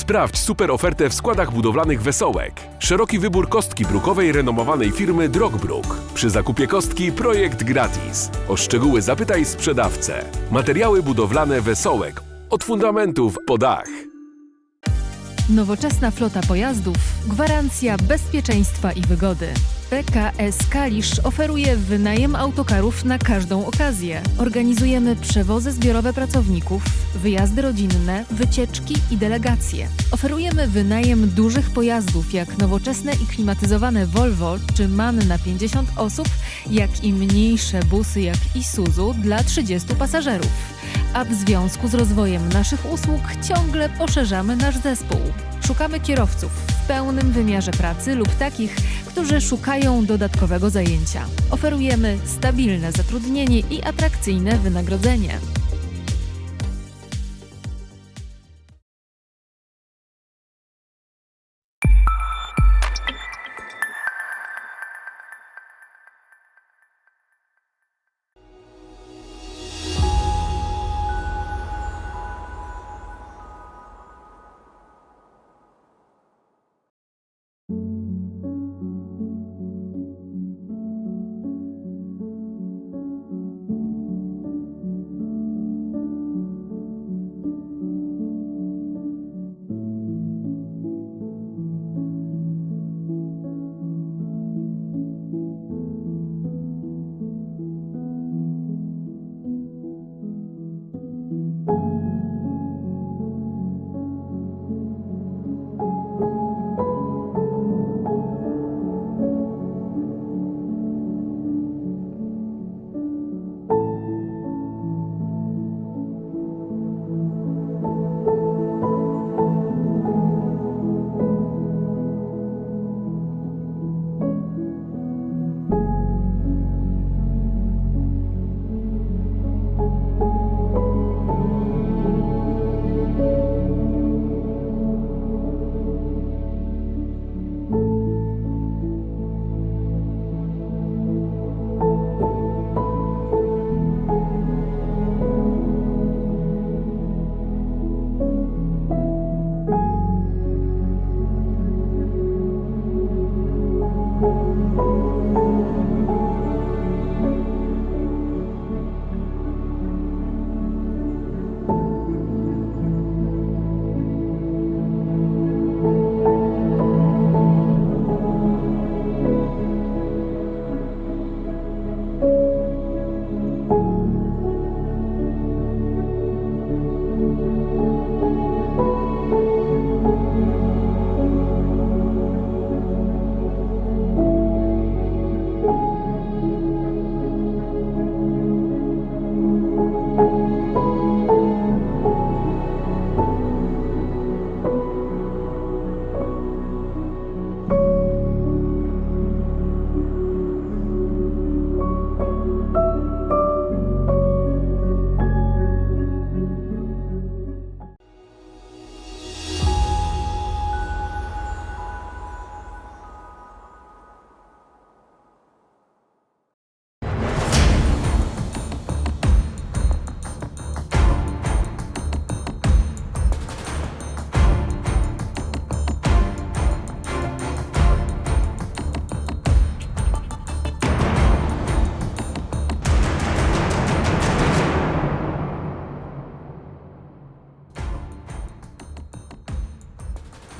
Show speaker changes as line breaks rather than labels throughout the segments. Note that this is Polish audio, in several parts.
Sprawdź super ofertę w składach budowlanych Wesołek. Szeroki wybór kostki brukowej renomowanej firmy Drogbruk. Przy zakupie kostki projekt gratis. O szczegóły zapytaj sprzedawcę. Materiały budowlane Wesołek. Od fundamentów po dach.
Nowoczesna flota pojazdów, gwarancja bezpieczeństwa i wygody. PKS Kalisz oferuje wynajem autokarów na każdą okazję. Organizujemy przewozy zbiorowe pracowników, wyjazdy rodzinne, wycieczki i delegacje. Oferujemy wynajem dużych pojazdów jak nowoczesne i klimatyzowane Volvo czy MAN na 50 osób, jak i mniejsze busy jak Isuzu dla 30 pasażerów a w związku z rozwojem naszych usług ciągle poszerzamy nasz zespół. Szukamy kierowców w pełnym wymiarze pracy lub takich, którzy szukają dodatkowego zajęcia. Oferujemy stabilne zatrudnienie i atrakcyjne wynagrodzenie.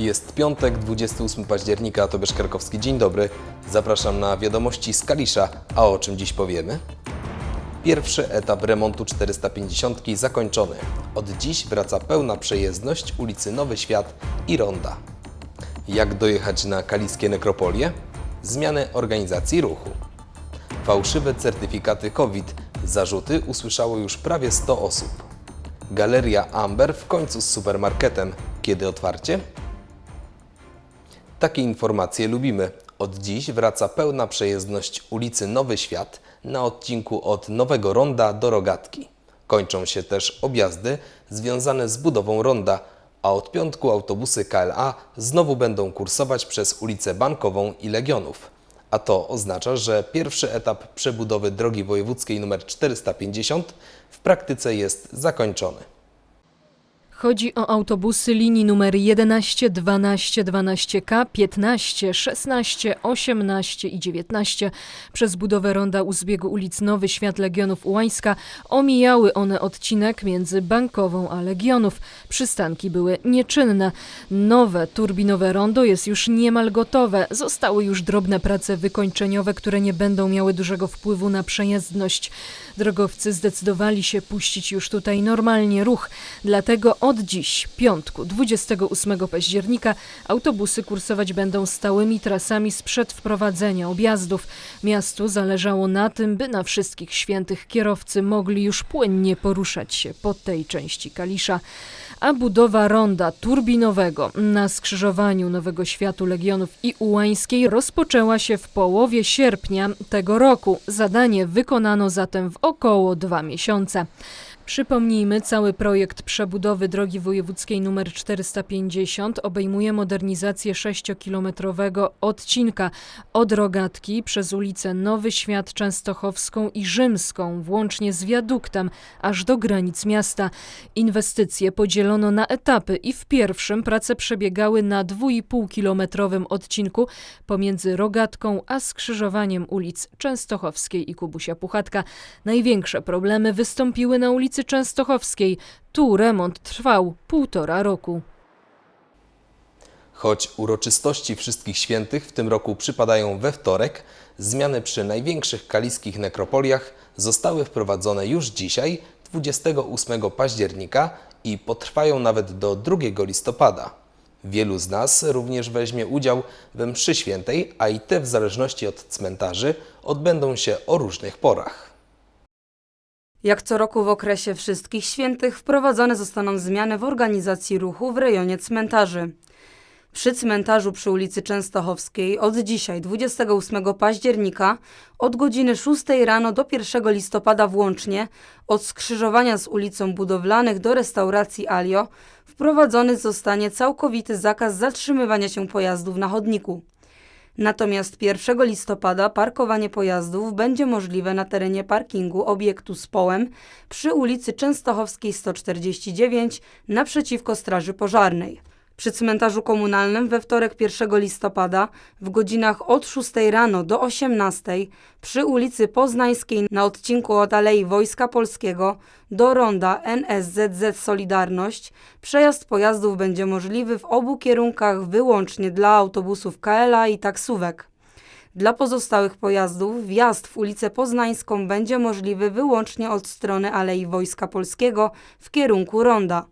Jest piątek, 28 października, Tobiasz Karkowski. Dzień dobry. Zapraszam na wiadomości z Kalisza. A o czym dziś powiemy? Pierwszy etap remontu 450 zakończony. Od dziś wraca pełna przejezdność ulicy Nowy Świat i Ronda. Jak dojechać na kaliskie nekropolie? Zmiany organizacji ruchu. Fałszywe certyfikaty COVID. Zarzuty usłyszało już prawie 100 osób. Galeria Amber w końcu z supermarketem. Kiedy otwarcie? Takie informacje lubimy. Od dziś wraca pełna przejezdność ulicy Nowy Świat na odcinku od Nowego Ronda do Rogatki. Kończą się też objazdy związane z budową ronda, a od piątku autobusy KLA znowu będą kursować przez ulicę Bankową i Legionów. A to oznacza, że pierwszy etap przebudowy drogi wojewódzkiej nr 450 w praktyce jest zakończony.
Chodzi o autobusy linii numer 11, 12, 12K, 15, 16, 18 i 19. Przez budowę ronda u zbiegu ulic Nowy Świat Legionów Ułańska omijały one odcinek między Bankową a Legionów. Przystanki były nieczynne. Nowe turbinowe rondo jest już niemal gotowe. Zostały już drobne prace wykończeniowe, które nie będą miały dużego wpływu na przejezdność. Drogowcy zdecydowali się puścić już tutaj normalnie ruch. Dlatego od dziś, piątku, 28 października, autobusy kursować będą stałymi trasami sprzed wprowadzenia objazdów. Miastu zależało na tym, by na wszystkich świętych kierowcy mogli już płynnie poruszać się po tej części Kalisza. A budowa ronda turbinowego na skrzyżowaniu Nowego Światu Legionów i Ułańskiej rozpoczęła się w połowie sierpnia tego roku. Zadanie wykonano zatem w około dwa miesiące. Przypomnijmy, cały projekt przebudowy drogi wojewódzkiej nr 450 obejmuje modernizację 6-kilometrowego odcinka od Rogatki przez ulicę Nowy Świat Częstochowską i Rzymską, włącznie z wiaduktem, aż do granic miasta. Inwestycje podzielono na etapy i w pierwszym prace przebiegały na 2,5-kilometrowym odcinku pomiędzy Rogatką a skrzyżowaniem ulic Częstochowskiej i Kubusia Puchatka. Największe problemy wystąpiły na ulicy Częstochowskiej. Tu remont trwał półtora roku.
Choć uroczystości Wszystkich Świętych w tym roku przypadają we wtorek, zmiany przy największych kaliskich nekropoliach zostały wprowadzone już dzisiaj, 28 października i potrwają nawet do 2 listopada. Wielu z nas również weźmie udział we mszy świętej, a i te w zależności od cmentarzy odbędą się o różnych porach.
Jak co roku w okresie Wszystkich Świętych wprowadzone zostaną zmiany w organizacji ruchu w rejonie cmentarzy. Przy cmentarzu przy ulicy Częstochowskiej od dzisiaj, 28 października, od godziny 6 rano do 1 listopada włącznie, od skrzyżowania z ulicą Budowlanych do restauracji Alio, wprowadzony zostanie całkowity zakaz zatrzymywania się pojazdów na chodniku. Natomiast 1 listopada parkowanie pojazdów będzie możliwe na terenie parkingu obiektu z połem przy ulicy Częstochowskiej 149 naprzeciwko Straży Pożarnej. Przy cmentarzu komunalnym we wtorek 1 listopada w godzinach od 6 rano do 18 przy ulicy Poznańskiej na odcinku od Alei Wojska Polskiego do ronda NSZZ Solidarność przejazd pojazdów będzie możliwy w obu kierunkach wyłącznie dla autobusów KLA i taksówek. Dla pozostałych pojazdów wjazd w ulicę Poznańską będzie możliwy wyłącznie od strony Alei Wojska Polskiego w kierunku ronda.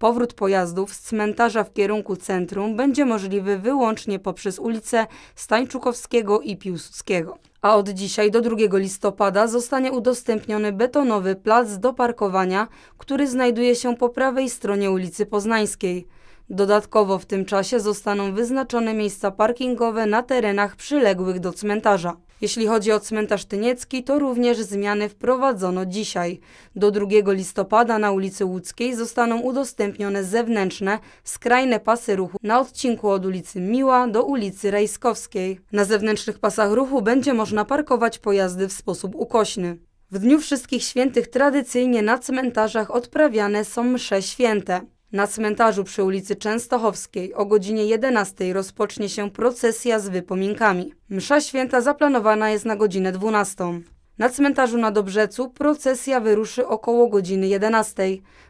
Powrót pojazdów z cmentarza w kierunku centrum będzie możliwy wyłącznie poprzez ulice Stańczukowskiego i Piłsudskiego. A od dzisiaj do 2 listopada zostanie udostępniony betonowy plac do parkowania, który znajduje się po prawej stronie ulicy Poznańskiej. Dodatkowo w tym czasie zostaną wyznaczone miejsca parkingowe na terenach przyległych do cmentarza. Jeśli chodzi o cmentarz Tyniecki, to również zmiany wprowadzono dzisiaj. Do 2 listopada na ulicy Łódzkiej zostaną udostępnione zewnętrzne, skrajne pasy ruchu na odcinku od ulicy Miła do ulicy Rejskowskiej. Na zewnętrznych pasach ruchu będzie można parkować pojazdy w sposób ukośny. W Dniu Wszystkich Świętych tradycyjnie na cmentarzach odprawiane są msze święte. Na cmentarzu przy ulicy Częstochowskiej o godzinie 11 rozpocznie się procesja z wypominkami. Msza święta zaplanowana jest na godzinę 12. Na cmentarzu na Dobrzecu procesja wyruszy około godziny 11.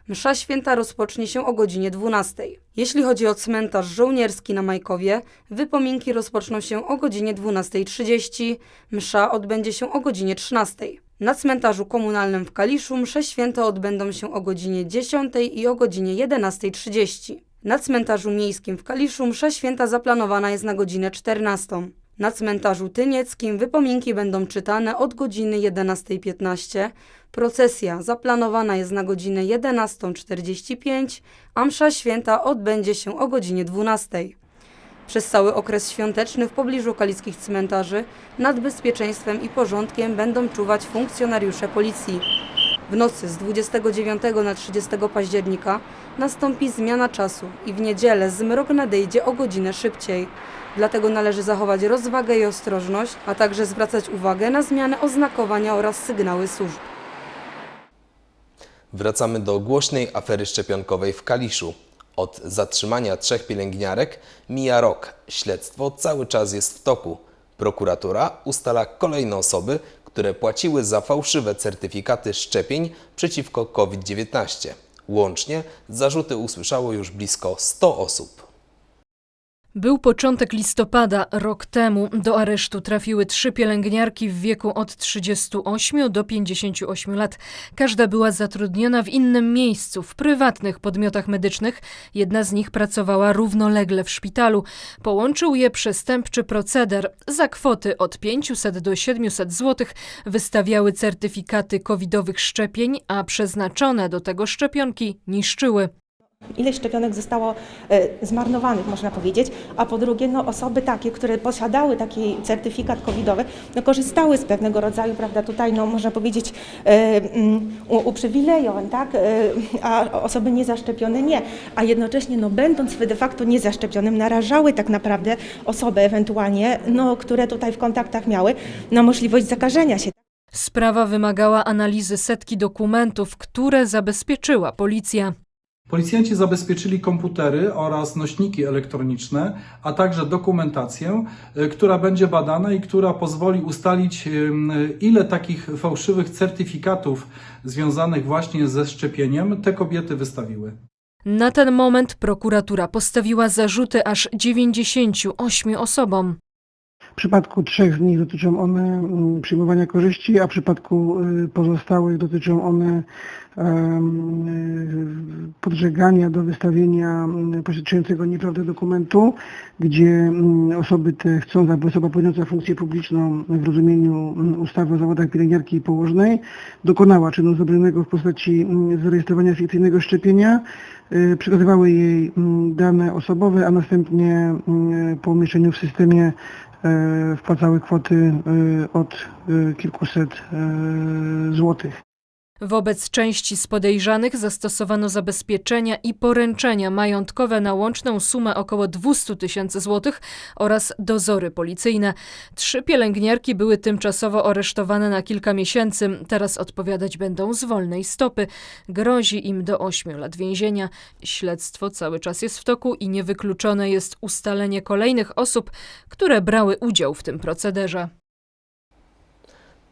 Msza święta rozpocznie się o godzinie 12. Jeśli chodzi o cmentarz żołnierski na Majkowie, wypominki rozpoczną się o godzinie 12.30. Msza odbędzie się o godzinie 13. Na cmentarzu komunalnym w Kaliszu msze święte odbędą się o godzinie 10 i o godzinie 11.30. Na cmentarzu miejskim w Kaliszu msza święta zaplanowana jest na godzinę 14. Na cmentarzu tynieckim wypominki będą czytane od godziny 11.15. Procesja zaplanowana jest na godzinę 11.45, a msza święta odbędzie się o godzinie 12. Przez cały okres świąteczny w pobliżu kaliskich cmentarzy nad bezpieczeństwem i porządkiem będą czuwać funkcjonariusze policji. W nocy z 29 na 30 października nastąpi zmiana czasu i w niedzielę zmrok nadejdzie o godzinę szybciej. Dlatego należy zachować rozwagę i ostrożność, a także zwracać uwagę na zmianę oznakowania oraz sygnały służb.
Wracamy do głośnej afery szczepionkowej w Kaliszu. Od zatrzymania trzech pielęgniarek mija rok. Śledztwo cały czas jest w toku. Prokuratura ustala kolejne osoby, które płaciły za fałszywe certyfikaty szczepień przeciwko COVID-19. Łącznie zarzuty usłyszało już blisko 100 osób.
Był początek listopada. Rok temu do aresztu trafiły trzy pielęgniarki w wieku od 38 do 58 lat. Każda była zatrudniona w innym miejscu, w prywatnych podmiotach medycznych. Jedna z nich pracowała równolegle w szpitalu. Połączył je przestępczy proceder. Za kwoty od 500 do 700 zł wystawiały certyfikaty covidowych szczepień, a przeznaczone do tego szczepionki niszczyły.
Ileś szczepionek zostało e, zmarnowanych, można powiedzieć, a po drugie, no, osoby takie, które posiadały taki certyfikat covidowy, no, korzystały z pewnego rodzaju, prawda, tutaj, no, można powiedzieć, e, mm, uprzywilejowań, tak, e, a osoby niezaszczepione nie, a jednocześnie, no, będąc de facto niezaszczepionym, narażały tak naprawdę osoby ewentualnie, no, które tutaj w kontaktach miały, na możliwość zakażenia się.
Sprawa wymagała analizy setki dokumentów, które zabezpieczyła policja.
Policjanci zabezpieczyli komputery oraz nośniki elektroniczne, a także dokumentację, y, która będzie badana i która pozwoli ustalić, ile takich fałszywych certyfikatów związanych właśnie ze szczepieniem te kobiety wystawiły.
Na ten moment prokuratura postawiła zarzuty aż 98 osobom.
W przypadku trzech z nich dotyczą one mm, przyjmowania korzyści, a w przypadku y, pozostałych dotyczą one y, podżegania do wystawienia mm, poświadczającego nieprawdę dokumentu, gdzie mm, osoby te chcąc, aby osoba pełniąca funkcję publiczną w rozumieniu ustawy o zawodach pielęgniarki i położnej dokonała czynu zabronionego w postaci zarejestrowania fikcyjnego szczepienia, y, przekazywały jej dane osobowe, a następnie po umieszczeniu w systemie wpłacały kwoty e, od e, kilkuset e, złotych.
Wobec części z podejrzanych zastosowano zabezpieczenia i poręczenia majątkowe na łączną sumę około 200 tysięcy złotych oraz dozory policyjne. Trzy pielęgniarki były tymczasowo aresztowane na kilka miesięcy. Teraz odpowiadać będą z wolnej stopy. Grozi im do 8 lat więzienia. Śledztwo cały czas jest w toku i niewykluczone jest ustalenie kolejnych osób, które brały udział w tym procederze.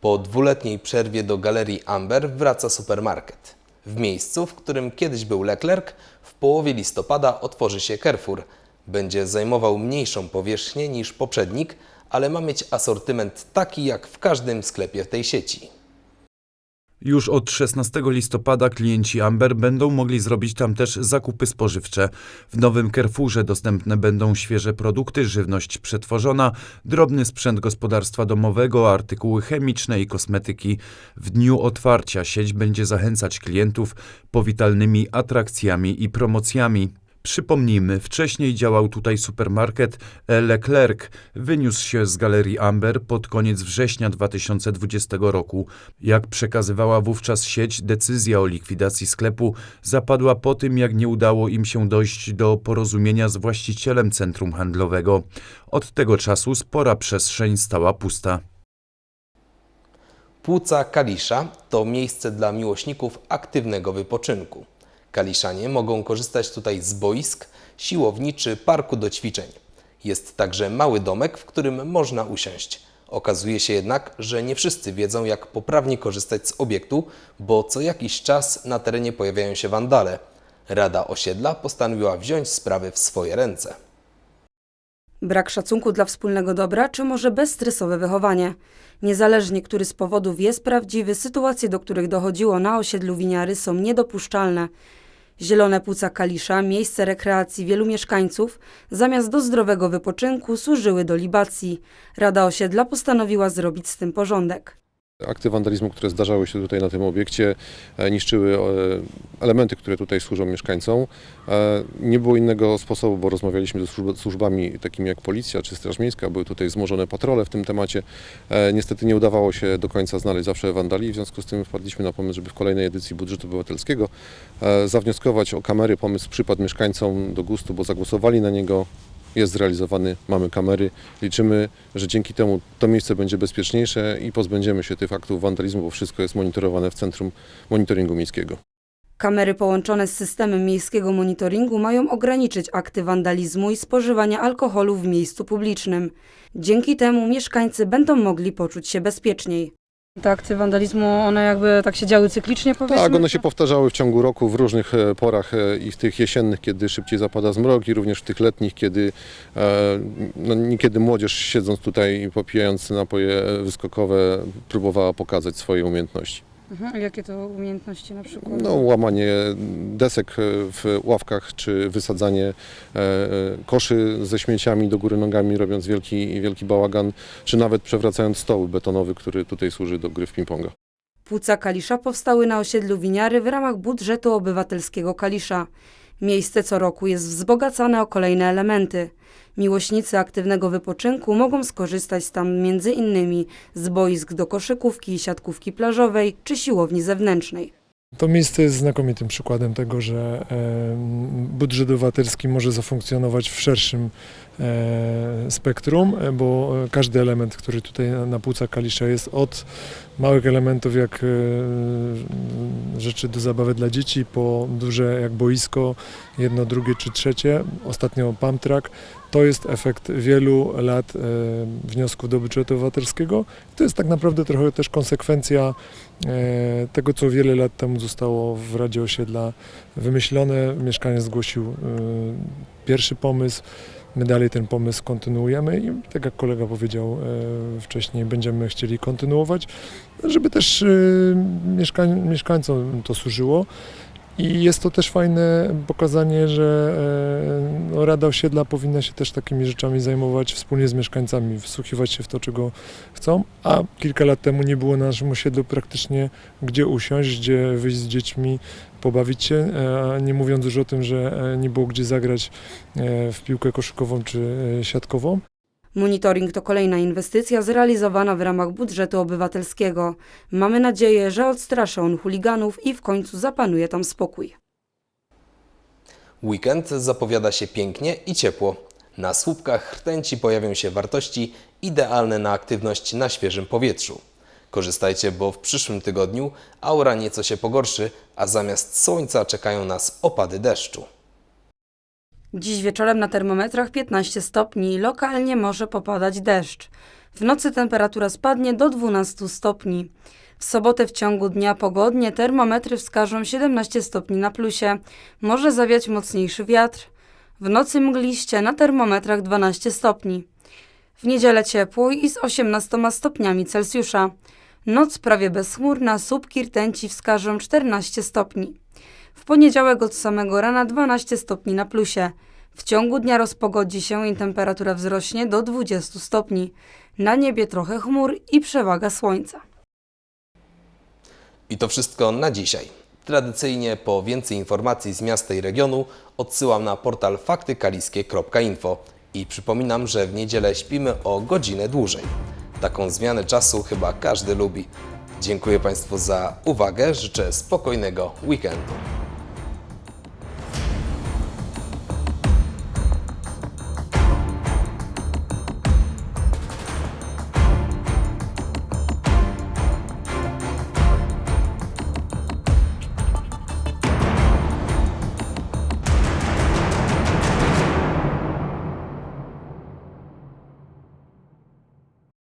Po dwuletniej przerwie do galerii Amber wraca supermarket. W miejscu, w którym kiedyś był Leclerc, w połowie listopada otworzy się Carrefour. Będzie zajmował mniejszą powierzchnię niż poprzednik, ale ma mieć asortyment taki jak w każdym sklepie tej sieci.
Już od 16 listopada klienci Amber będą mogli zrobić tam też zakupy spożywcze. W nowym Carrefourze dostępne będą świeże produkty, żywność przetworzona, drobny sprzęt gospodarstwa domowego, artykuły chemiczne i kosmetyki. W dniu otwarcia sieć będzie zachęcać klientów powitalnymi atrakcjami i promocjami. Przypomnijmy, wcześniej działał tutaj supermarket. Leclerc. Wyniósł się z galerii Amber pod koniec września 2020 roku. Jak przekazywała wówczas sieć, decyzja o likwidacji sklepu zapadła po tym, jak nie udało im się dojść do porozumienia z właścicielem centrum handlowego. Od tego czasu spora przestrzeń stała pusta.
Płuca Kalisza to miejsce dla miłośników aktywnego wypoczynku. Kaliszanie mogą korzystać tutaj z boisk, siłowni czy parku do ćwiczeń. Jest także mały domek, w którym można usiąść. Okazuje się jednak, że nie wszyscy wiedzą, jak poprawnie korzystać z obiektu, bo co jakiś czas na terenie pojawiają się wandale. Rada osiedla postanowiła wziąć sprawy w swoje ręce.
Brak szacunku dla wspólnego dobra, czy może bezstresowe wychowanie? Niezależnie, który z powodów jest prawdziwy, sytuacje, do których dochodziło na osiedlu Winiary są niedopuszczalne. Zielone Płuca Kalisza, miejsce rekreacji wielu mieszkańców, zamiast do zdrowego wypoczynku służyły do libacji. Rada osiedla postanowiła zrobić z tym porządek.
Akty wandalizmu, które zdarzały się tutaj na tym obiekcie, e, niszczyły e, elementy, które tutaj służą mieszkańcom. E, Nie było innego sposobu, bo rozmawialiśmy ze służb- służbami takimi jak policja czy Straż Miejska, były tutaj wzmożone patrole w tym temacie. Niestety nie udawało się do końca znaleźć zawsze wandali, w związku z tym wpadliśmy na pomysł, żeby w kolejnej edycji budżetu obywatelskiego zawnioskować o kamery. Pomysł przypadł mieszkańcom do gustu, bo zagłosowali na niego. Jest zrealizowany, mamy kamery. Liczymy, że dzięki temu to miejsce będzie bezpieczniejsze i pozbędziemy się tych aktów wandalizmu, bo wszystko jest monitorowane w Centrum Monitoringu Miejskiego.
Kamery połączone z systemem miejskiego monitoringu mają ograniczyć akty wandalizmu i spożywania alkoholu w miejscu publicznym. Dzięki temu mieszkańcy będą mogli poczuć się bezpieczniej. Te akty wandalizmu, one jakby tak się działy cyklicznie, powiedzmy?
Tak, one się powtarzały w ciągu roku w różnych e, porach e, i w tych jesiennych, kiedy szybciej zapada zmrok i również w tych letnich, kiedy e, no, niekiedy młodzież siedząc tutaj i popijając napoje wyskokowe próbowała pokazać swoje umiejętności.
Mhm. Jakie to umiejętności na przykład?
No, łamanie desek e, w ławkach, czy wysadzanie e, e, koszy ze śmieciami do góry nogami, robiąc wielki, wielki bałagan, czy nawet przewracając stoły betonowy, który tutaj służy do gry w ping-ponga.
Płuca Kalisza powstały na osiedlu Winiary w ramach budżetu obywatelskiego Kalisza. Miejsce co roku jest wzbogacane o kolejne elementy. Miłośnicy aktywnego wypoczynku mogą skorzystać tam m.in. z boisk do koszykówki i siatkówki plażowej czy siłowni zewnętrznej.
To miejsce jest znakomitym przykładem tego, że em, budżet obywatelski może zafunkcjonować w szerszym e, spektrum, e, bo e, każdy element, który tutaj na, płucach Kalisza jest od małych elementów jak e, rzeczy do zabawy dla dzieci, po duże jak boisko, jedno, drugie czy trzecie, ostatnio pump track, to jest efekt wielu lat e, wniosków do budżetu obywatelskiego. To jest tak naprawdę trochę też konsekwencja e, tego, co wiele lat temu zostało w Radzie Osiedla wymyślone. Mieszkaniec zgłosił e, pierwszy pomysł. My dalej ten pomysł kontynuujemy i tak jak kolega powiedział wcześniej, będziemy chcieli kontynuować, żeby też mieszkań, mieszkańcom to służyło. I jest to też fajne pokazanie, że e, no, Rada Osiedla powinna się też takimi rzeczami zajmować wspólnie z mieszkańcami, wsłuchiwać się w to, czego chcą, a kilka lat temu nie było na naszym osiedlu praktycznie gdzie usiąść, gdzie wyjść z dziećmi, pobawić się, e, nie mówiąc już o tym, że e, nie było gdzie zagrać w piłkę koszykową czy siatkową.
Monitoring to kolejna inwestycja zrealizowana w ramach budżetu obywatelskiego. Mamy nadzieję, że odstraszy on chuliganów i w końcu zapanuje tam spokój.
Weekend zapowiada się pięknie i ciepło. Na słupkach rtęci pojawią się wartości idealne na aktywność na świeżym powietrzu. Korzystajcie, bo w przyszłym tygodniu aura nieco się pogorszy, a zamiast słońca czekają nas opady deszczu.
Dziś wieczorem na termometrach 15 stopni, lokalnie może popadać deszcz. W nocy temperatura spadnie do 12 stopni. W sobotę w ciągu dnia pogodnie termometry wskażą 17 stopni na plusie. Może zawiać mocniejszy wiatr. W nocy mgliście na termometrach 12 stopni. W niedzielę ciepło i z 18 stopniami Celsjusza. Noc prawie bezchmurna, słupki rtęci wskażą 14 stopni. W poniedziałek od samego rana 12 stopni na plusie. W ciągu dnia rozpogodzi się i temperatura wzrośnie do 20 stopni. Na niebie trochę chmur i przewaga słońca.
I to wszystko na dzisiaj. Tradycyjnie po więcej informacji z miasta i regionu odsyłam na portal faktykaliskie.info i przypominam, że w niedzielę śpimy o godzinę dłużej. Taką zmianę czasu chyba każdy lubi. Dziękuję Państwu za uwagę, życzę spokojnego weekendu.